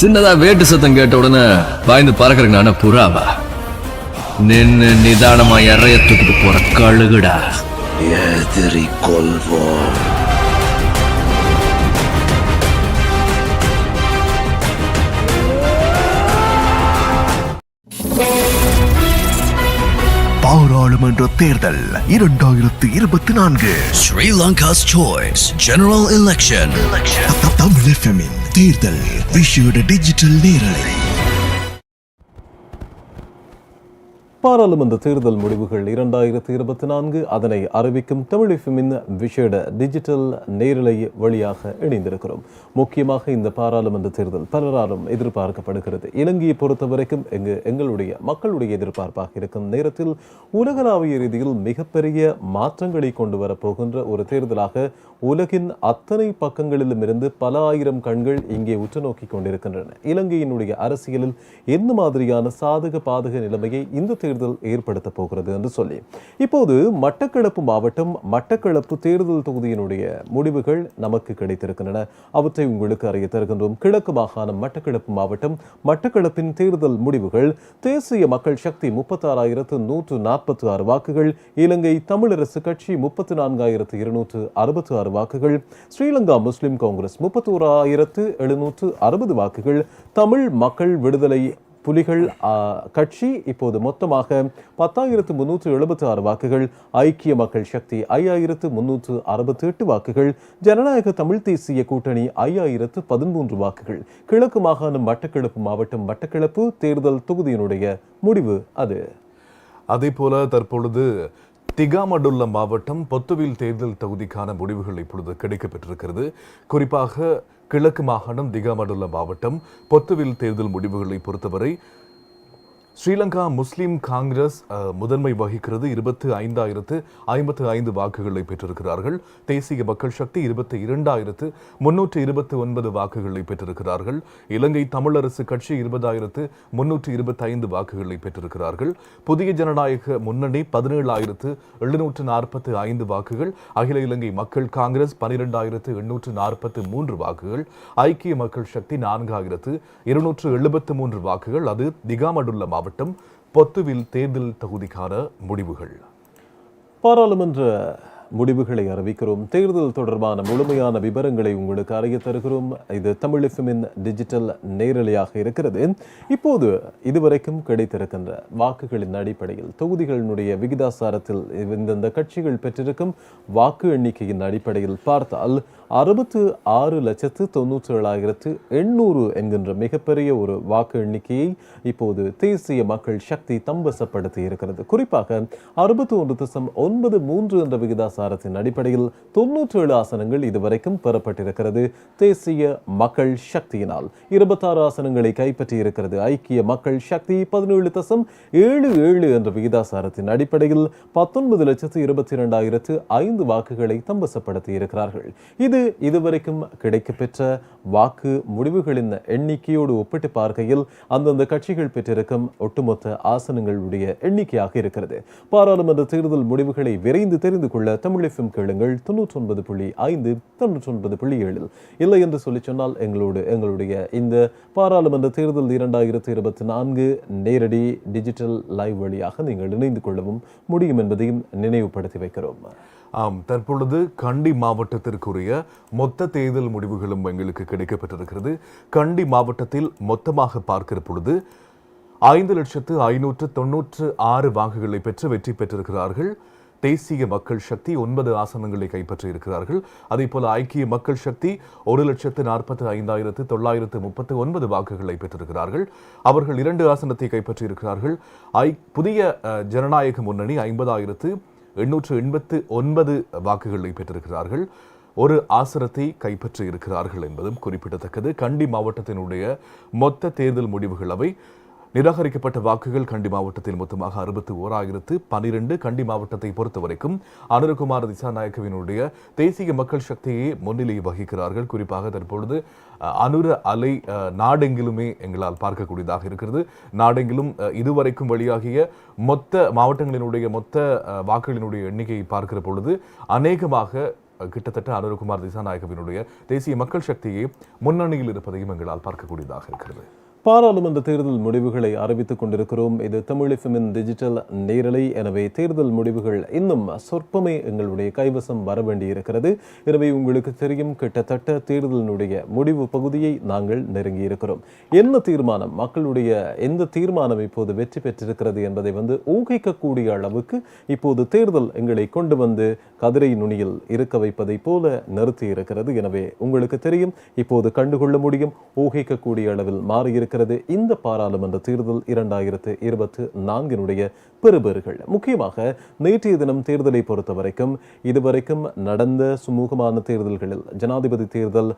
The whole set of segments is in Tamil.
சின்னதா வேட்டு சத்தம் கேட்ட உடனே பாய்ந்து பறக்கிறேன் நானே புறாவா? நின்னு நிதானமா இறைய தூக்கிட்டு போற கழுகுடா. எதிரி கொள்வோம். பாராளுமன்ற தேர்தல் இரண்டாயிரத்து இருபத்தி நான்கு. Sri Lanka's choice general election. த- தமிழ் எஃப்எம்மின் தேர்தல் விஷயோட டிஜிட்டல் நேரலை. பாராளுமன்ற தேர்தல் முடிவுகள் இரண்டாயிரத்தி இருபத்தி நான்கு அதனை அறிவிக்கும் தமிழிஃபிமின் விஷேட டிஜிட்டல் நேரலை வழியாக இணைந்திருக்கிறோம். முக்கியமாக இந்த பாராளுமன்ற தேர்தல் பலராலும் எதிர்பார்க்கப்படுகிறது. இலங்கையை பொறுத்தவரைக்கும் எங்கு எங்களுடைய மக்களுடைய எதிர்பார்ப்பாக இருக்கும் நேரத்தில் உலகளாவிய ரீதியில் மிகப்பெரிய மாற்றங்களை கொண்டு வரப்போகின்ற ஒரு தேர்தலாக உலகின் அத்தனை பக்கங்களிலும் இருந்து பல ஆயிரம் கண்கள் இங்கே உற்று நோக்கி கொண்டிருக்கின்றன. இலங்கையினுடைய அரசியலில் எந்த மாதிரியான சாதக பாதக நிலைமையை இந்த தேர்தல் ஏற்படுத்த போகிறது என்று சொல்லி. இப்போது மட்டக்களப்பு மாவட்டம் மட்டக்களப்பு தேர்தல் தொகுதியினுடைய முடிவுகள் நமக்கு கிடைத்திருக்கின்றன. அவற்றை உங்களுக்கு அறிய தருகின்றோம். கிழக்கு மாகாணம் மட்டக்களப்பு மாவட்டம் மட்டக்களப்பின் தேர்தல் முடிவுகள் தேசிய மக்கள் சக்தி முப்பத்தாறாயிரத்து நூற்று நாற்பத்தி ஆறு வாக்குகள் இலங்கை தமிழரசு கட்சி முப்பத்தி நான்காயிரத்து இருநூற்று அறுபத்தி ஆறு வாக்குகள் ஸ்ரீலங்கா முஸ்லிம் காங்கிரஸ் முப்பத்தோராயிரத்து எழுநூற்று அறுபது வாக்குகள் தமிழ் மக்கள் விடுதலை புலிகள் கட்சி இப்போது மொத்தமாக பத்தாயிரத்து முன்னூற்று எழுபத்தி ஆறு வாக்குகள் ஐக்கிய மக்கள் சக்தி ஐயாயிரத்து முன்னூற்று அறுபத்தி எட்டு வாக்குகள் ஜனநாயக தமிழ் தேசிய கூட்டணி ஐயாயிரத்து பதிமூன்று வாக்குகள். கிழக்கு மாகாணம் மட்டக்கிழப்பு மாவட்டம் மட்டக்களப்பு தேர்தல் தொகுதியினுடைய முடிவு அது. அதே போல தற்பொழுது திகாமடுல்ல மாவட்டம் பொத்துவில் தேர்தல் தொகுதிக்கான முடிவுகள் இப்பொழுது கிடைக்கப்பெற்றிருக்கிறது. குறிப்பாக கிழக்கு மாகாணம் திகாமடுல்ல மாவட்டம் பொத்துவில் தேர்தல் முடிவுகளை பொறுத்தவரை ஸ்ரீலங்கா முஸ்லிம் காங்கிரஸ் முதன்மை வகிக்கிறது இருபத்து ஐந்தாயிரத்து ஐம்பத்து ஐந்து வாக்குகளை பெற்றிருக்கிறார்கள். தேசிய மக்கள் சக்தி இருபத்தி இரண்டாயிரத்து முன்னூற்று இருபத்தி ஒன்பது வாக்குகளை பெற்றிருக்கிறார்கள். இலங்கை தமிழரசு கட்சி இருபதாயிரத்து முன்னூற்று இருபத்தி ஐந்து வாக்குகளை பெற்றிருக்கிறார்கள். புதிய ஜனநாயக முன்னணி பதினேழாயிரத்து எழுநூற்று நாற்பத்து ஐந்து வாக்குகள். அகில இலங்கை மக்கள் காங்கிரஸ் பனிரெண்டாயிரத்து எண்ணூற்று நாற்பத்து மூன்று வாக்குகள். ஐக்கிய மக்கள் சக்தி நான்காயிரத்து இருநூற்று எழுபத்து மூன்று வாக்குகள். அது திகாமடுல்ல மாவட்டம் பொத்துவில் தேர்தல் தொகுதிக்கான முடிவுகள். பாராளுமன்ற முடிவுகளை அறிவிக்கிறோம். தேர்தல் தொடர்பான முழுமையான விவரங்களை உங்களுக்கு அறிய தருகிறோம். இது தமிழ் எஃப்எம்மின் டிஜிட்டல் நேரலையாக இருக்கிறது. இப்போது இதுவரைக்கும் கிடைத்திருக்கின்ற வாக்குகளின் அடிப்படையில் தொகுதிகளினுடைய விகிதாசாரத்தில் இந்தந்த கட்சிகள் பெற்றிருக்கும் வாக்கு எண்ணிக்கையின் அடிப்படையில் பார்த்தால் அறுபத்து ஆறு லட்சத்து தொண்ணூற்றி ஏழாயிரத்து எண்ணூறு என்கின்ற மிகப்பெரிய ஒரு வாக்கு எண்ணிக்கையை இப்போது தேசிய மக்கள் சக்தி தம்பசப்படுத்தி இருக்கிறது. குறிப்பாக அறுபத்தி ஒன்று தசம் ஒன்பது மூன்று என்ற விகிதாசாரத்தின் அடிப்படையில் தொன்னூற்றி ஏழு ஆசனங்கள் இதுவரைக்கும் பெறப்பட்டிருக்கிறது. தேசிய மக்கள் சக்தியினால் இருபத்தாறு ஆசனங்களை கைப்பற்றி இருக்கிறது. ஐக்கிய மக்கள் சக்தி பதினேழு தசம் ஏழு ஏழு என்ற விகிதாசாரத்தின் அடிப்படையில் பத்தொன்பது லட்சத்து இருபத்தி இரண்டாயிரத்து ஐந்து வாக்குகளை தம்பசப்படுத்தி இருக்கிறார்கள். இது இதுவரைக்கும் கிடைக்கப்பெற்ற வாக்கு முடிவுகளின் எண்ணிக்கையோடு ஒப்பிட்டு பார்க்கையில் அந்தந்த கட்சிகள் பெற்றிருக்கும் ஒட்டுமொத்த ஆசனங்களுடைய எண்ணிக்கையாக இருக்கிறது. பாராளுமன்ற தேர்தல் முடிவுகளை விரைந்து தெரிந்து கொள்ள தமிழ் கேளுங்கள் தொண்ணூற்றி ஒன்பது புள்ளி ஐந்து தொண்ணூற்றி ஒன்பது புள்ளி ஏழில் இல்லை என்று சொல்லி சொன்னால் எங்களோடு எங்களுடைய இந்த பாராளுமன்ற தேர்தல் இரண்டாயிரத்தி இருபத்தி நான்கு நேரடி டிஜிட்டல் லைவ் வழியாக நீங்கள் இணைந்து கொள்ளவும் முடியும் என்பதையும் நினைவுபடுத்தி வைக்கிறோம். ஆம் தற்பொழுது கண்டி மாவட்டத்திற்குரிய மொத்த தேர்தல் முடிவுகளும் எங்களுக்கு கிடைக்கப்பட்டிருக்கிறது. கண்டி மாவட்டத்தில் மொத்தமாக பார்க்கிற பொழுது ஐந்து லட்சத்து ஐநூற்று தொன்னூற்று ஆறு வாக்குகளை பெற்று வெற்றி பெற்றிருக்கிறார்கள். தேசிய மக்கள் சக்தி ஒன்பது ஆசனங்களை கைப்பற்றி இருக்கிறார்கள் அதே போல ஐக்கிய மக்கள் சக்தி ஒரு லட்சத்து நாற்பத்தி ஐந்தாயிரத்து தொள்ளாயிரத்து முப்பத்து ஒன்பது வாக்குகளை பெற்றிருக்கிறார்கள். அவர்கள் இரண்டு ஆசனத்தை கைப்பற்றி இருக்கிறார்கள் ஐ புதிய ஜனநாயக முன்னணி ஐம்பதாயிரத்து எண்ணூற்று எண்பத்து ஒன்பது வாக்குகளை பெற்றிருக்கிறார்கள். ஒரு ஆசனத்தை கைப்பற்றி இருக்கிறார்கள் என்பதும் குறிப்பிடத்தக்கது. கண்டி மாவட்டத்தினுடைய மொத்த தேர்தல் முடிவுகள் அவை. நிராகரிக்கப்பட்ட வாக்குகள் கண்டி மாவட்டத்தில் மொத்தமாக அறுபத்தி ஓராயிரத்து பனிரெண்டு கண்டி மாவட்டத்தை பொறுத்தவரைக்கும் அனுரகுமார் திசாநாயக்கவினுடைய தேசிய மக்கள் சக்தியை முன்னிலை வகிக்கிறார்கள். குறிப்பாக தற்பொழுது அனுர அலை நாடெங்கிலுமே எங்களால் பார்க்கக்கூடியதாக இருக்கிறது. நாடெங்கிலும் இதுவரைக்கும் வெளியாகிய மொத்த மாவட்டங்களினுடைய மொத்த வாக்குகளினுடைய எண்ணிக்கையை பார்க்கிற பொழுது அநேகமாக கிட்டத்தட்ட அனுரகுமார் திசாநாயகவினுடைய தேசிய மக்கள் சக்தியை முன்னணியில் இருப்பதையும் எங்களால் பார்க்கக்கூடியதாக இருக்கிறது. பாராளுமன்ற தேர்தல் முடிவுகளை அறிவித்துக் கொண்டிருக்கிறோம். இது தமிழ் எஃப்எம்மின் டிஜிட்டல் நேரலை. எனவே தேர்தல் முடிவுகள் இன்னும் சொற்பமே எங்களுடைய கைவசம் வர வேண்டியிருக்கிறது. எனவே உங்களுக்கு தெரியும் கிட்டத்தட்ட தேர்தலினுடைய முடிவு பகுதியை நாங்கள் நெருங்கி இருக்கிறோம் என்ன தீர்மானம்? மக்களுடைய எந்த தீர்மானம் இப்போது வெற்றி பெற்றிருக்கிறது என்பதை வந்து ஊகிக்கக்கூடிய அளவுக்கு இப்போது தேர்தல் எங்களை கொண்டு வந்து கதிரை நுனியில் இருக்க வைப்பதை போல நிறுத்தி இருக்கிறது எனவே உங்களுக்கு தெரியும் இப்போது கண்டுகொள்ள முடியும் ஊகிக்கக்கூடிய அளவில் மாறியிருக்கிறது. இந்த பாராளுமன்ற தேர்தல் இரண்டாயிரத்து இருபத்து நான்கினுடைய பெறுபேறுகள். முக்கியமாக நேற்றைய தினம் தேர்தலை பொறுத்த வரைக்கும் இதுவரைக்கும் நடந்த சுமூகமான தேர்தல்களில் ஜனாதிபதி தேர்தல்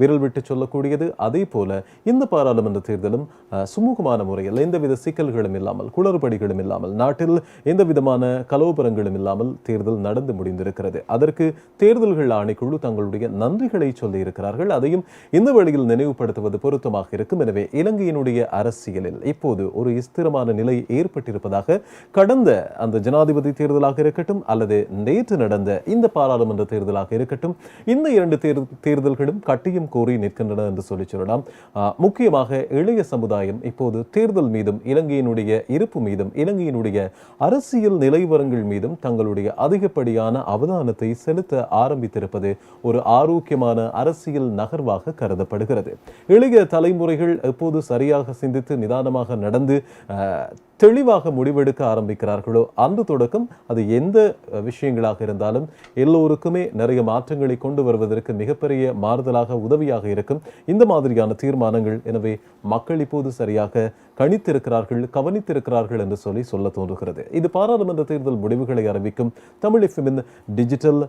விரல் விட்டு சொல்லக்கூடியது. அதே போல இந்த பாராளுமன்ற தேர்தலும் சுமூகமான முறையில் எந்தவித சிக்கல்களும் இல்லாமல் குளறுபடிகளும் இல்லாமல் நாட்டில் எந்த விதமான கலோபரங்களும் இல்லாமல் தேர்தல் நடந்து முடிந்திருக்கிறது. அதற்கு தேர்தல்கள் ஆணைக்குழு தங்களுடைய நன்றிகளை சொல்லியிருக்கிறார்கள். அதையும் இந்த வழியில் நினைவுபடுத்துவது பொருத்தமாக இருக்கும். எனவே இலங்கையினுடைய அரசியலில் இப்போது ஒரு ஸ்திரமான நிலை ஏற்பட்டிருப்பதாக கடந்த அந்த ஜனாதிபதி தேர்தலாக இருக்கட்டும் அல்லது நேற்று நடந்த இந்த பாராளுமன்ற தேர்தலாக இருக்கட்டும் இந்த இரண்டு தேர் தேர்தல்களும் கட்டியும் கோரி நிற்கின்றன என்று சொல்லி சொல்லலாம். முக்கியமாக இளைய சமுதாயம் இப்போது தேர்தல் மீதும் இலங்கையினுடைய இருப்பு மீதும் இலங்கையினுடைய அரசியல் நிலைவரங்கள் மீதும் தங்களுடைய அதிகப்படியான அவதானத்தை செலுத்த ஆரம்பித்திருப்பது ஒரு ஆரோக்கியமான அரசியல் நகர்வாக கருதப்படுகிறது. இளைய தலைமுறைகள் எப்போது சரியாக சிந்தித்து நிதானமாக நடந்து தெளிவாக முடிவெடுக்க ஆரம்பிக்கிறார்களோ அந்த தொடக்கம் அது எந்த விஷயங்களாக இருந்தாலும் எல்லோருக்குமே நிறைய மாற்றங்களை கொண்டு வருவதற்கு மிகப்பெரிய மாறுதலாக உதவியாக இருக்கும். இந்த மாதிரியான தீர்மானங்கள் எனவே மக்கள் இப்போது சரியாக கணித்திருக்கிறார்கள் கவனித்திருக்கிறார்கள் என்று சொல்லி சொல்ல தோன்றுகிறது. இது பாராளுமன்ற தேர்தல் முடிவுகளை அறிவிக்கும் தமிழ் எஃப்எம்மின் டிஜிட்டல்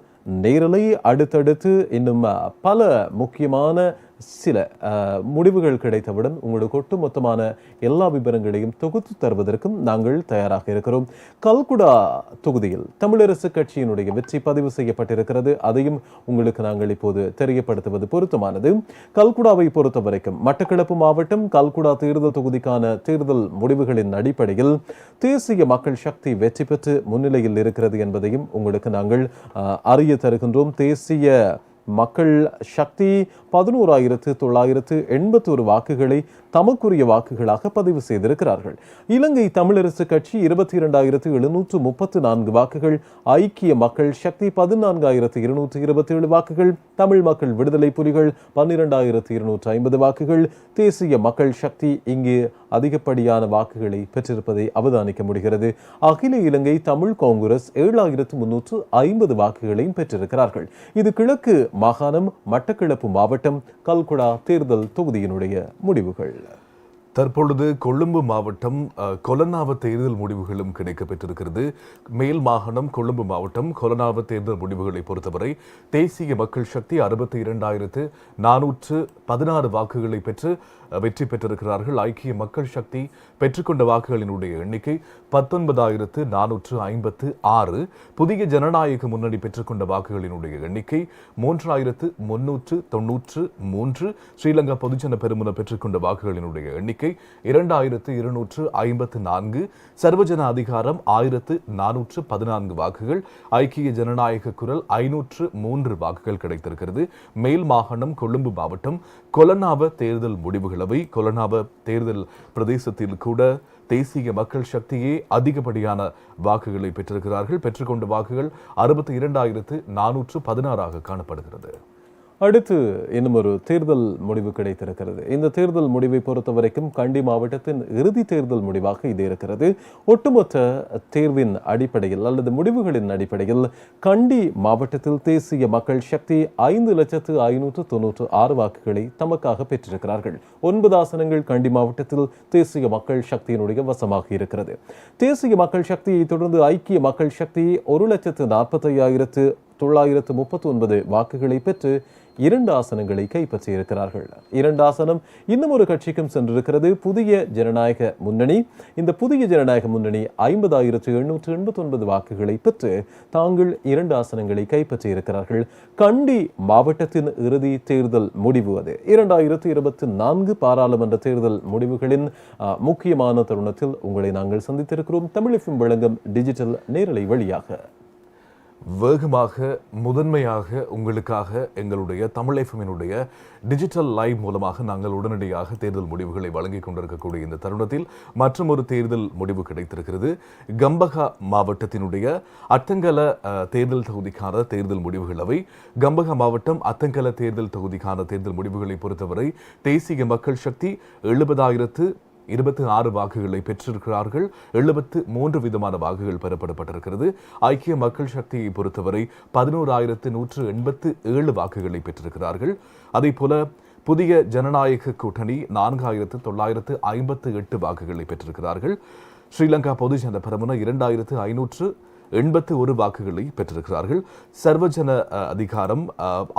நேரலை அடுத்தடுத்து இன்னும் பல முக்கியமான சில முடிவுகள் கிடைத்தவுடன் உங்களுக்கு ஒட்டுமொத்தமான எல்லா விவரங்களையும் தொகுத்து தருவதற்கும் நாங்கள் தயாராக இருக்கிறோம். கல்குடா தொகுதியில் தமிழரசு கட்சியினுடைய வெற்றி பதிவு செய்யப்பட்டிருக்கிறது. அதையும் உங்களுக்கு நாங்கள் இப்போது தெரியப்படுத்துவது பொருத்தமானது. கல்குடாவை பொறுத்த வரைக்கும் மட்டக்களப்பு மாவட்டம் கல்குடா தேர்தல் தொகுதிக்கான தேர்தல் முடிவுகளின் அடிப்படையில் தேசிய மக்கள் சக்தி வெற்றி பெற்று முன்னிலையில் இருக்கிறது என்பதையும் உங்களுக்கு நாங்கள் அறிய தருகின்றோம். தேசிய மக்கள் சக்தி பதினோராயிரத்து தொள்ளாயிரத்து எண்பத்தோரு வாக்குகளை தமக்குரிய வாக்குகளாக பதிவு செய்திருக்கிறார்கள். இலங்கை தமிழரசு கட்சி இருபத்தி இரண்டாயிரத்து எழுநூற்று முப்பத்து நான்கு வாக்குகள் ஐக்கிய மக்கள் சக்தி பதினான்காயிரத்து இருநூற்று இருபத்தி ஏழு வாக்குகள் தமிழ் மக்கள் விடுதலை புலிகள் பன்னிரெண்டாயிரத்து இருநூற்று ஐம்பது வாக்குகள் தேசிய மக்கள் சக்தி இங்கு அதிகப்படியான வாக்குகளை பெற்றிருப்பதை அவதானிக்க முடிகிறது. அகில இலங்கை தமிழ் காங்கிரஸ் ஏழாயிரத்து முன்னூற்று ஐம்பது வாக்குகளையும் பெற்றிருக்கிறார்கள். இது கிழக்கு மாகாணம் மட்டக்களப்பு மாவட்டம் கல்குடா தேர்தல் தொகுதியினுடைய முடிவுகள். தற்பொழுது கொழும்பு மாவட்டம் கொலனாவ தேர்தல் முடிவுகளும் கிடைக்கப்பெற்றிருக்கிறது. மேல் மாகாணம் கொழும்பு மாவட்டம் கொலனாவ தேர்தல் முடிவுகளை பொறுத்தவரை தேசிய மக்கள் சக்தி அறுபத்தி இரண்டாயிரத்து நானூற்று பதினாறு வாக்குகளை பெற்று வெற்றி பெற்றிருக்கிறார்கள். ஐக்கிய மக்கள் சக்தி பெற்றுக்கொண்ட வாக்குகளினுடைய எண்ணிக்கை பத்தொன்பதாயிரத்து நானூற்று ஐம்பத்து ஆறு. புதிய ஜனநாயக முன்னணி பெற்றுக்கொண்ட வாக்குகளினுடைய எண்ணிக்கை மூன்றாயிரத்து முன்னூற்று தொன்னூற்று மூன்று. ஸ்ரீலங்கா பொதுஜன பெருமுன பெற்றுக்கொண்ட வாக்குகளினுடைய எண்ணிக்கை இரண்டாயிரத்து இருநூற்று ஐம்பத்து நான்கு. சர்வஜன அதிகாரம் ஆயிரத்து நானூற்று பதினான்கு வாக்குகள். ஐக்கிய ஜனநாயக குரல் ஐநூற்று மூன்று வாக்குகள் கிடைத்திருக்கிறது. மேல் மாகாணம் கொழும்பு மாவட்டம் கொலனாவ தேர்தல் முடிவுகள் முடிவுகளவை கொலனாப தேர்தல் பிரதேசத்தில் கூட தேசிய மக்கள் சக்தியே அதிகப்படியான வாக்குகளை பெற்றிருக்கிறார்கள். பெற்றுக்கொண்ட வாக்குகள் அறுபத்தி இரண்டாயிரத்து நானூற்று பதினாறாக காணப்படுகிறது. அடுத்து இன்னும் ஒரு தேர்தல் முடிவு கிடைத்திருக்கிறது. இந்த தேர்தல் முடிவை பொறுத்த வரைக்கும் கண்டி மாவட்டத்தின் இறுதி தேர்தல் முடிவாக இது இருக்கிறது. ஒட்டுமொத்த தேர்வின் அடிப்படையில் அல்லது முடிவுகளின் அடிப்படையில் கண்டி மாவட்டத்தில் தேசிய மக்கள் சக்தி ஐந்து லட்சத்து ஐநூற்று தொன்னூற்று ஆறு வாக்குகளை தமக்காக பெற்றிருக்கிறார்கள். ஒன்பது ஆசனங்கள் கண்டி மாவட்டத்தில் தேசிய மக்கள் சக்தியினுடைய வசமாக இருக்கிறது. தேசிய மக்கள் சக்தியை தொடர்ந்து ஐக்கிய மக்கள் சக்தி ஒரு லட்சத்து நாற்பத்தையாயிரத்து தொள்ளாயிரத்து முப்பத்தி ஒன்பது வாக்குகளை பெற்று இரண்டு ஆசனங்களை கைப்பற்றியிருக்கிறார்கள். இரண்டு ஆசனம் இன்னும் ஒரு கட்சிக்கும் சென்றிருக்கிறது. புதிய ஜனநாயக முன்னணி. இந்த புதிய ஜனநாயக முன்னணி ஐம்பதாயிரத்து எண்ணூற்று எண்பத்தி ஒன்பது வாக்குகளை பெற்று தாங்கள் இரண்டு ஆசனங்களை கைப்பற்றியிருக்கிறார்கள். கண்டி மாவட்டத்தின் இறுதி தேர்தல் முடிவு அது. இரண்டாயிரத்து இருபத்தி நான்கு பாராளுமன்ற தேர்தல் முடிவுகளின் முக்கியமான தருணத்தில் உங்களை நாங்கள் சந்தித்திருக்கிறோம். தமிழிஃபும் வழங்கும் டிஜிட்டல் நேரலை வழியாக. வேகமாக முதன்மையாக உங்களுக்காக எங்களுடைய தமிழ் எஃப்எம்மினுடைய டிஜிட்டல் லைவ் மூலமாக நாங்கள் உடனடியாக தேர்தல் முடிவுகளை வழங்கிக் கொண்டிருக்கக்கூடிய இந்த தருணத்தில் மற்றும் ஒரு தேர்தல் முடிவு கிடைத்திருக்கிறது. கம்பகா மாவட்டத்தினுடைய அத்தங்கல தேர்தல் தொகுதிக்கான தேர்தல் முடிவுகள் அவை. கம்பகா மாவட்டம் அத்தங்கல தேர்தல் தொகுதிக்கான தேர்தல் முடிவுகளை பொறுத்தவரை தேசிய மக்கள் சக்தி எழுபதாயிரத்து இருபத்தி ஆறு வாக்குகளை பெற்றிருக்கிறார்கள். எழுபத்து மூன்று விதமான வாக்குகள் பெறப்படப்பட்டிருக்கிறது. ஐக்கிய மக்கள் சக்தியை பொறுத்தவரை பதினோராயிரத்து நூற்று எண்பத்து ஏழு வாக்குகளை பெற்றிருக்கிறார்கள். அதே போல புதிய ஜனநாயக கூட்டணி நான்காயிரத்து தொள்ளாயிரத்து ஐம்பத்து எட்டு வாக்குகளை பெற்றிருக்கிறார்கள். ஸ்ரீலங்கா பொதுஜன பெரமுன இரண்டாயிரத்து ஐநூற்று எண்பத்து ஒரு வாக்குகளை பெற்றிருக்கிறார்கள். சர்வஜன அதிகாரம்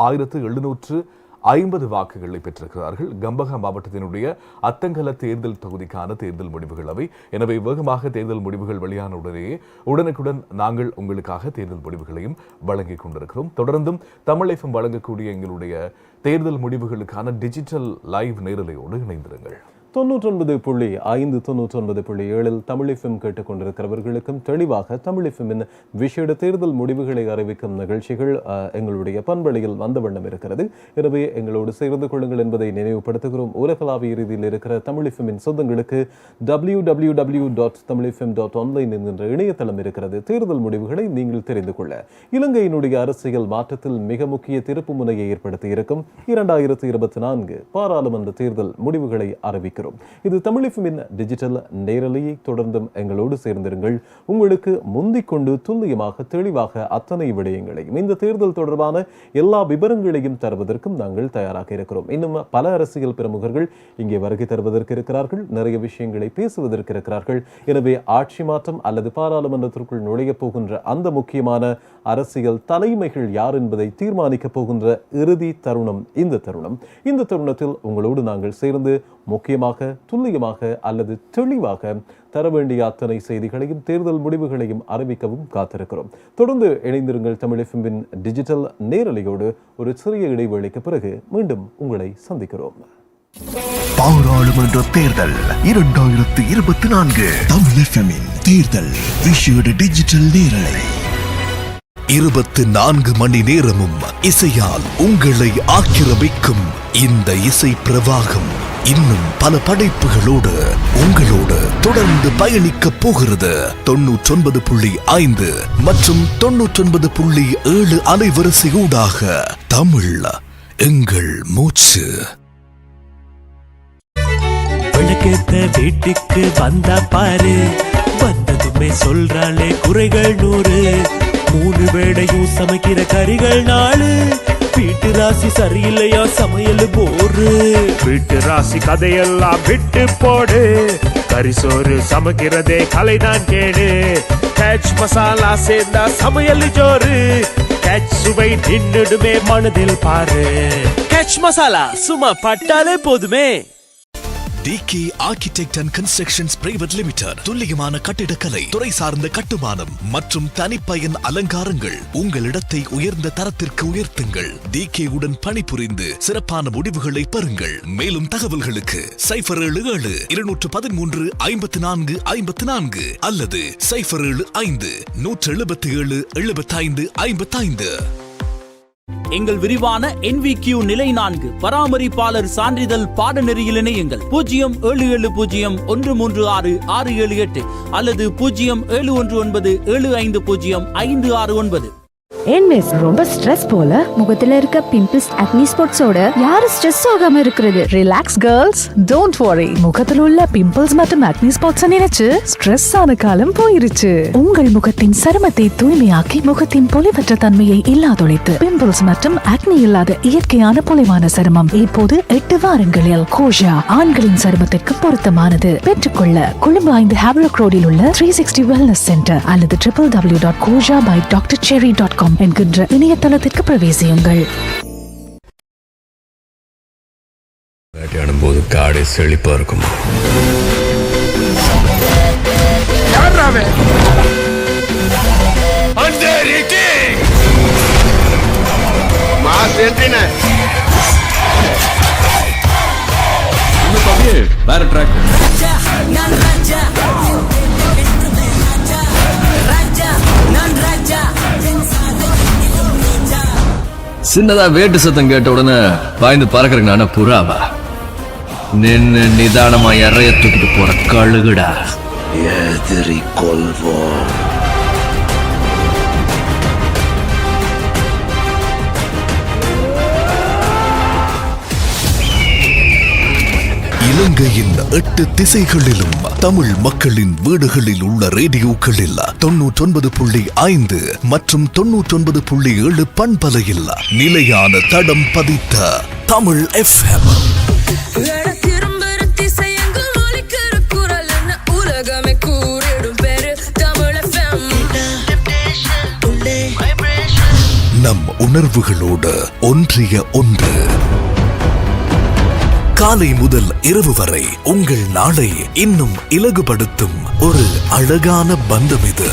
ஆயிரத்து எழுநூற்று ஐம்பது வாக்குகளை பெற்றிருக்கிறார்கள். கம்பகா மாவட்டத்தினுடைய அத்தங்கல தேர்தல் தொகுதிக்கான தேர்தல் முடிவுகள் அவை. எனவே வேகமாக தேர்தல் முடிவுகள் வெளியான உடனேயே உடனுக்குடன் நாங்கள் உங்களுக்காக தேர்தல் முடிவுகளையும் வழங்கிக் கொண்டிருக்கிறோம். தொடர்ந்தும் தமிழ் வழங்கக்கூடிய எங்களுடைய தேர்தல் முடிவுகளுக்கான டிஜிட்டல் லைவ் நேரலையோடு இணைந்திருங்கள். தொண்ணூற்றொன்பது புள்ளி ஐந்து தொண்ணூற்றொன்பது புள்ளி ஏழில் தமிழ் எஃப்எம் கேட்டுக்கொண்டிருக்கிறவர்களுக்கும் தெளிவாக தமிழ் எஃப்எம்மின் விசேட தேர்தல் முடிவுகளை அறிவிக்கும் நிகழ்ச்சிகள் எங்களுடைய பண்பலையில் வந்த வண்ணம் இருக்கிறது. எனவே எங்களோடு சேர்ந்து கொள்ளுங்கள் என்பதை நினைவுபடுத்துகிறோம். உலகளாவிய ரீதியில் இருக்கிற தமிழ் எஃப்எம்மின் சொந்தங்களுக்கு W W W dot Tamil FM dot online என்கின்ற இணையதளம் இருக்கிறது. தேர்தல் முடிவுகளை நீங்கள் தெரிந்து கொள்ள. இலங்கையினுடைய அரசியல் மாற்றத்தில் மிக முக்கிய திருப்பு முனையை ஏற்படுத்தியிருக்கும் இரண்டாயிரத்தி இரண்டாயிரத்து இருபத்தி நான்கு பாராளுமன்ற தேர்தல் முடிவுகளை அறிவிக்கும் இருக்கிறோம் இது தமிழிஃபமின் டிஜிட்டல் நேரலையை தொடர்ந்தும் எங்களோடு சேர்ந்திருங்கள். உங்களுக்கு முந்திக் கொண்டு துல்லியமாக தெளிவாக அத்தனை விடயங்களையும் இந்த தேர்தல் தொடர்பான எல்லா விவரங்களையும் தருவதற்கும் நாங்கள் தயாராக இருக்கிறோம். இன்னும் பல அரசியல் பிரமுகர்கள் இங்கே வருகை தருவதற்கு இருக்கிறார்கள் நிறைய விஷயங்களை பேசுவதற்கு இருக்கிறார்கள். எனவே ஆட்சி மாற்றம் அல்லது பாராளுமன்றத்திற்குள் நுழையப் போகின்ற அந்த முக்கியமான அரசியல் தலைமைகள் யார் என்பதை தீர்மானிக்கப் போகின்ற இறுதி தருணம் இந்த தருணம். இந்த தருணத்தில் உங்களோடு நாங்கள் சேர்ந்து முக்கியமாக துல்லியமாக அல்லது தெளிவாக தர வேண்டிய அத்தனை செய்திகளையும் தேர்தல் முடிவுகளையும் அறிவிக்கவும் காத்திருக்கிறோம். தொடர்ந்து இணைந்திருங்கள் தமிழ் டிஜிட்டல் நேரலையோடு. ஒரு சிறிய இடைவேளைக்கு பிறகு மீண்டும் உங்களை சந்திக்கிறோம். பாராளுமன்ற தேர்தல் இரண்டாயிரத்து இருபத்தி நான்கு. தமிழ் தேர்தல் விஷேட டிஜிட்டல் நேரலை. இருபத்து நான்கு மணி நேரமும் இசையால் உங்களை ஆக்கிரமிக்கும் இந்த இசை பிரவாகம். இன்னும் பல படைப்புகளோடு உங்களோடு தொடர்ந்து பயணிக்கப் போகிறது. தொன்னூற்றொன்பது புள்ளி ஐந்து மற்றும் தொன்னூற்றொன்பது புள்ளி ஏழு அலைவரிசையூடாக தமிழ் எங்கள் மூச்சு. விளக்கேத்த வீட்டுக்கு வந்தா பாரு. வந்ததுமே சொல்றாளே குறைகள் நூறு. மூணு வேளையும் சமைக்கிற கறிகள் நாலு வீட்டு ராசி சரியில்லையா? சமையல் போரு. வீட்டு ராசி கதையெல்லாம் விட்டு போடு. கரிசோறு சமைக்கிறதே கலைதான் கேடு கேட்ச் மசாலா சேர்ந்தா சமையல் ஜோறு. கேட்ச் சுவை நின்னுடுமே மனதில் பாரு. கேட்ச் மசாலா சும்மா பட்டாலே போதுமே. TK architect and constructions private limited துல்லியமான கட்டிடக்கலை துறை சார்ந்த கட்டுமானம் மற்றும் தனிப்பயன் அலங்காரங்கள். உங்கள் இடத்தை உயர்ந்த தரத்திற்கு உயர்த்துங்கள். டிகே உடன் பணிபுரிந்து சிறப்பான முடிவுகளை பெறுங்கள். மேலும் தகவல்களுக்கு சைபர் ஏழு ஏழு இருநூற்று பதிமூன்று ஐம்பத்தி நான்கு ஐம்பத்தி நான்கு அல்லது சைபர் ஏழு ஐந்து நூற்று எழுபத்தி ஏழு எழுபத்தி ஐந்து ஐம்பத்தி ஐந்து எங்கள் விரிவான NVQ நிலை நான்கு பராமரிப்பாளர் சான்றிதழ் பாடநெறியில் இணையுங்கள். பூஜ்ஜியம் ஏழு ஏழு பூஜ்ஜியம் ஒன்று மூன்று ஆறு ஆறு ஏழு எட்டு அல்லது பூஜ்ஜியம் ஏழு ஒன்று ஒன்பது ஏழு ஐந்து பூஜ்ஜியம் ஐந்து ஆறு ஒன்பது. ஏன் மிஸ் ரொம்ப ஸ்ட்ரெஸ் போல. முகத்துல இருக்க பிம்பிள்ஸ் அக்னி ஸ்பாட்ஸோட யாரு ஸ்ட்ரெஸ் ஆகாம இருக்கிறது? ரிலாக்ஸ் கேர்ள்ஸ் டோன்ட் வரி முகத்துல உள்ள பிம்பிள்ஸ் மற்றும் அக்னி ஸ்பாட்ஸ் நினைச்சு ஸ்ட்ரெஸ் ஆன காலம் போயிருச்சு. உங்கள் முகத்தின் சருமத்தை தூய்மையாக்கி முகத்தின் பொலிவற்ற தன்மையை இல்லாதொழித்து பிம்பிள்ஸ் மற்றும் அக்னி இல்லாத இயற்கையான பொலிவான சருமம் இப்போது எட்டு வாரங்களில் கோஷா ஆண்களின் சருமத்திற்கு பொருத்தமானது. பெற்றுக்கொள்ள கொழும்பு ஐந்து ஹேவ்லக் ரோடில் உள்ள த்ரீ சிக்ஸ்டி வெல்னஸ் சென்டர் அல்லது triple W dot Kosha by doctor Cheri dot com என்கின்ற இணையதளத்திற்கு பிரவேசியுங்கள். வேட்டையாடும் போது காடே செழிப்பா இருக்கும்? வேற ட்ராக் சின்னதா வேட்டு சத்தம் கேட்ட உடனே பாய்ந்து பறக்கறதுக்கு நானே புறாவா? நின்னு நிதானமா இறைய தூக்கிட்டு போற கழுகுடா. எதிரி கொள்வோம் இலங்கையின் எட்டு திசைகளிலும் தமிழ் மக்களின் வீடுகளில் உள்ள ரேடியோக்களில் தொன்னூற்றொன்பது புள்ளி ஐந்து மற்றும் தொன்னூற்றொன்பது புள்ளி ஏழு பண்பலையில் நிலையான தடம் பதித்த தமிழ் எஃப்எம் நம் உணர்வுகளோடு ஒன்றிய ஒன்று. காலை முதல் இரவு வரை உங்கள் நாளை இன்னும் இலகுபடுத்தும் ஒரு அழகான பந்தம் இது.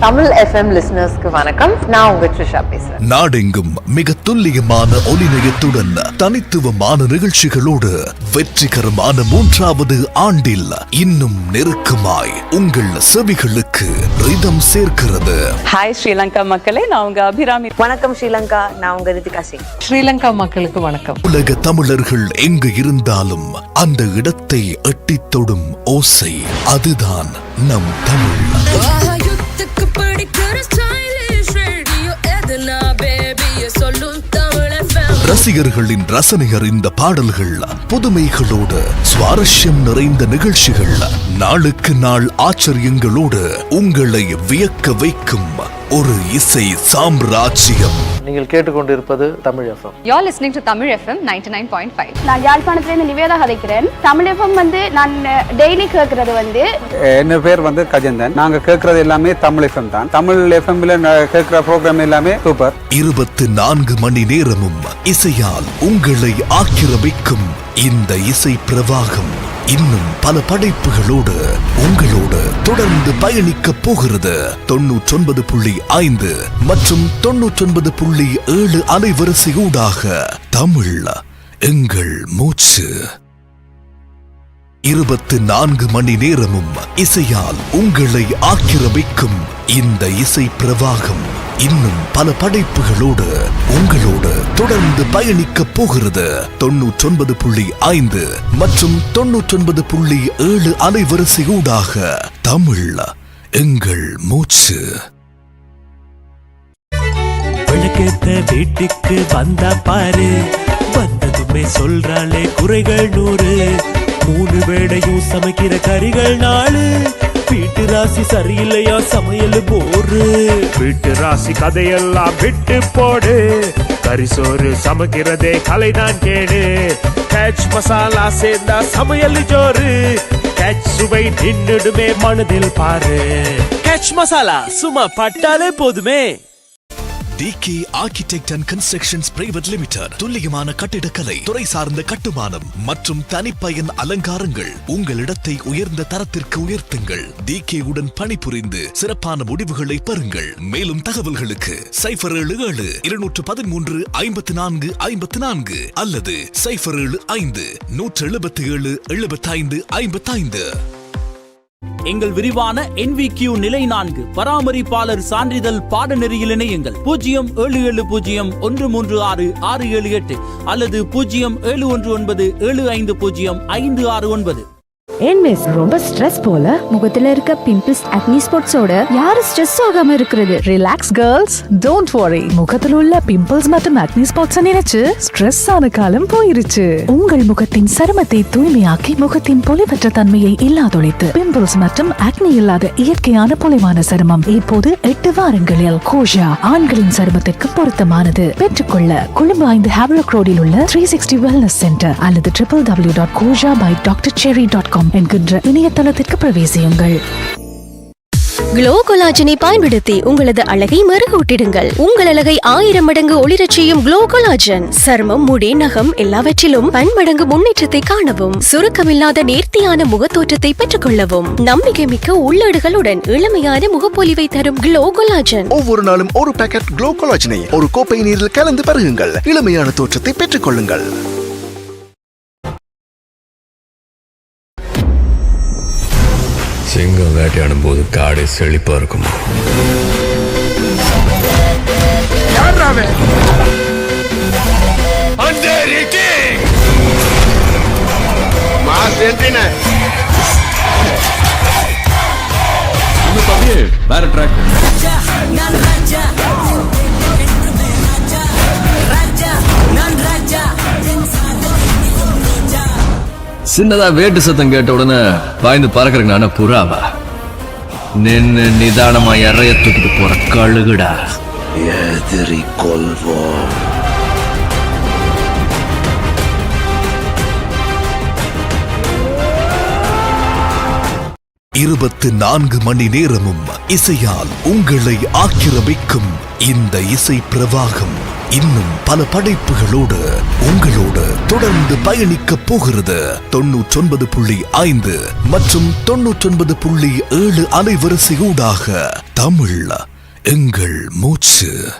தமிழ் எஃப்எம் லிசனர்ஸ்க்கு வணக்கம். நான் உங்க ட்ரிஷா பேசுறேன். நாடெங்கும் மிக துல்லியமான ஒலிநயத்துடன் தனித்துவமான நிகழ்ச்சிகளோடு வெற்றிகரமான மூன்றாவது ஆண்டில் இன்னும் நெருக்கமாய் உங்கள் செவிகளுக்கு ரிதம் சேர்க்கிறது. ஹாய் ஸ்ரீலங்கா மக்களே நான் உங்க அபிராமி. வணக்கம் ஸ்ரீலங்கா. நான் உங்க ரிதிகா சிங். ஸ்ரீலங்கா மக்களுக்கு வணக்கம். உலக தமிழர்கள் எங்கு இருந்தாலும் அந்த இடத்தை எட்டித் தொடும் ஓசை. அதுதான் நம் தமிழ். எதுனா சொல்லும் தமிழ் ரசிகர்களின் ரசனை இந்த பாடல்கள் புதுமைகளோடு சுவாரஸ்யம் நிறைந்த நிகழ்ச்சிகள் நாளுக்கு நாள் ஆச்சரியங்களோடு உங்களை வியக்க வைக்கும் ஒரு இசை சாம்ராஜ்யம். நீங்கள் கேட்டுக்கொண்டிருப்பது Tamil FM. You're listening to Tamil FM 99.5. நான் யாழ்ப்பாணத்துலேருந்து நிவேதா கதைக்கிறேன். தமிழ் எஃப்எம் வந்து நான் டெய்லி கேட்கறது வந்து. என்ன பேர் வந்து? கஜந்தன் நாங்க கேட்கறது எல்லாமே தமிழ் எஃப்எம் தான். தமிழ் எஃப்எம்ல கேட்கிற ப்ரோக்ராம் எல்லாமே சூப்பர் இருபத்து நான்கு மணி நேரமும் இசையால் உங்களை ஆக்கிரமிக்கும் இந்த இசை பிரவாகம். இன்னும் பல படைப்புகளோடு உங்களோடு தொடர்ந்து பயணிக்க போகிறது. தொன்னூற்றொன்பது புள்ளி ஐந்து மற்றும் தொன்னூற்றொன்பது புள்ளி ஏழு அலைவரிசையூடாக தமிழ் எங்கள் மூச்சு. இருபத்து நான்கு மணி நேரமும் இசையால் உங்களை ஆக்கிரமிக்கும் இந்த இசை பிரவாகம் இன்னும் பல படைப்புகளோடு உங்களோடு தொடர்ந்து பயணிக்க போகிறது. தொன்னூற்றொன்பது புள்ளி ஐந்து மற்றும் தொன்னூற்றொன்பது புள்ளி ஏழு அலைவரிசையூடாக தமிழ் எங்கள் மூச்சு. வீட்டுக்கு வந்தா பாரு. வந்ததுமே சொல்றாளே குறைகள் நூறு. மூணு வேளையும் சமைக்கிற கறிகள் நாலு வீட்டு ராசி சரியில்லையா சமையல் போரு. வீட்டு ராசி கதையெல்லாம் விட்டு போடு. கரிசோறு சமைக்கிறதே கலைதான் கேடு. கேட்ச் மசாலா சேர்ந்தா சமையல் ஜோறு. கேட்ச் சுவை நின்னுடுமே மனதில் பாரு. கேட்ச் மசாலா சும்மா பட்டாலே போதுமே. TK architect and constructions private limited துல்லியமான கட்டிடக்கலை துறை சார்ந்த கட்டுமானம் மற்றும் தனிப்பயன் அலங்காரங்கள். உங்கள் இடத்தை உயர்ந்த தரத்திற்கு உயர்த்துங்கள். டிகே உடன் பணிபுரிந்து சிறப்பான முடிவுகளை பெறுங்கள். மேலும் தகவல்களுக்கு சைபர் ஏழு ஏழு இருநூற்று பதிமூன்று ஐம்பத்தி நான்கு ஐம்பத்தி நான்கு அல்லது சைபர் ஏழு ஐந்து நூற்று எழுபத்தி ஏழு எழுபத்தி ஐந்து ஐம்பத்தி ஐந்து. எங்கள் விரிவான NVQ நிலை நான்கு. பராமரிப்பாளர் சான்றிதழ் பாடநெறியில் இணையுங்கள். பூஜ்ஜியம் ஏழு ஏழு பூஜ்ஜியம் ஒன்று மூன்று ஆறு ஆறு ஏழு எட்டு. அல்லது பூஜ்ஜியம் ஏழு ஒன்று ஒன்பது ஏழு ஐந்து பூஜ்ஜியம் ஐந்து ஆறு ஒன்பது. ஏன் மிஸ் ரொம்ப ஸ்ட்ரெஸ் போல. முகத்துல இருக்க பிம்பிள்ஸ் அக்னி ஸ்பாட்ஸோட யாரு ஸ்ட்ரெஸ் ஆகாம இருக்கிறது? Relax girls don't worry. முகத்தில் உள்ள பிம்பிள்ஸ் மற்றும் acne spots நினைச்சு ஸ்ட்ரெஸ் ஆன காலம் போயிருச்சு. உங்கள் முகத்தின் சருமத்தை தூய்மையாக்கி முகத்தின் பொலிவற்ற தன்மையை இல்லாதொழித்து பிம்பிள்ஸ் மற்றும் acne இல்லாத இயற்கையான பொலிவான சருமம் இப்போது எட்டு வாரங்களில் கோஷா ஆண்களின் சருமத்திற்கு பொருத்தமானது. பெற்றுக்கொள்ள கொழும்பு ஐந்து ஹேவ்லாக் ரோடில் உள்ள த்ரீ சிக்ஸ்டி வெல்னஸ் சென்டர் அல்லது triple W dot Kosha by doctor Cheri dot com என்கின்ற இணையதளத்திற்கு பிரவேசியுங்கள். க்ளோ கொலாஜனை பயன்படுத்தி உங்களது அழகை மெருகூட்டிடுங்கள் உங்கள் அழகை ஆயிரம் மடங்கு ஒளிரச் செய்யும் க்ளோ கொலாஜன் சருமம் முடி நகம் எல்லாவற்றிலும் பன்மடங்கு முன்னேற்றத்தை காணவும் சுருக்கமில்லாத நேர்த்தியான முகத்தோற்றத்தை பெற்றுக் கொள்ளவும் நம்பிக்கை மிக்க உள்ளடுகளுடன் இளமையான முகப்பொலிவை தரும் க்ளோ கொலாஜன் ஒவ்வொரு நாளும் ஒரு பாக்கெட் க்ளோ கொலாஜனை ஒரு கோப்பை நீரில் கலந்து பருகுங்கள். இளமையான தோற்றத்தை பெற்றுக் கொள்ளுங்கள் வேட்டையாடும் போது காடே செழிப்பா இருக்குமா? வேற ட்ராக் ராஜா நான் ராஜா ராஜா நான் ராஜா சின்னதா வேட்டு சத்தம் கேட்ட உடனே பாய்ந்து பறக்கிறேங்க நானே புறாவா? நின்னு நிதானமா இறைய தூக்கிட்டு போற கழுகுடா. எதிரி கொள்வோம். இருபத்து நான்கு மணி நேரமும் இசையால் உங்களை ஆக்கிரமிக்கும் இந்த இசை பிரவாகம். இன்னும் பல படைப்புகளோடு உங்களோடு தொடர்ந்து பயணிக்க போகிறது. தொன்னூற்றொன்பது புள்ளி ஐந்து மற்றும் தொன்னூற்றொன்பது புள்ளி ஏழு அலைவரிசையூடாக தமிழ் எங்கள் மூச்சு.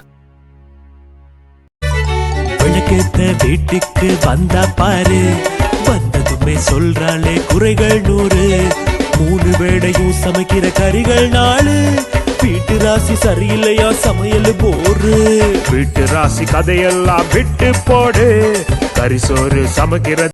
விளக்கேத்த வீட்டுக்கு வந்தா பாரு. வந்ததுமே சொல்றாளே குறைகள் நூறு. மூணு வேளையும் சமைக்கிற கறிகள் நாலு. வீட்டு ராசி சரியில்லையா? சமையல் போரு. வீட்டு ராசி கதையெல்லாம் விட்டு போடு. கரிசோறு சமைக்கிறது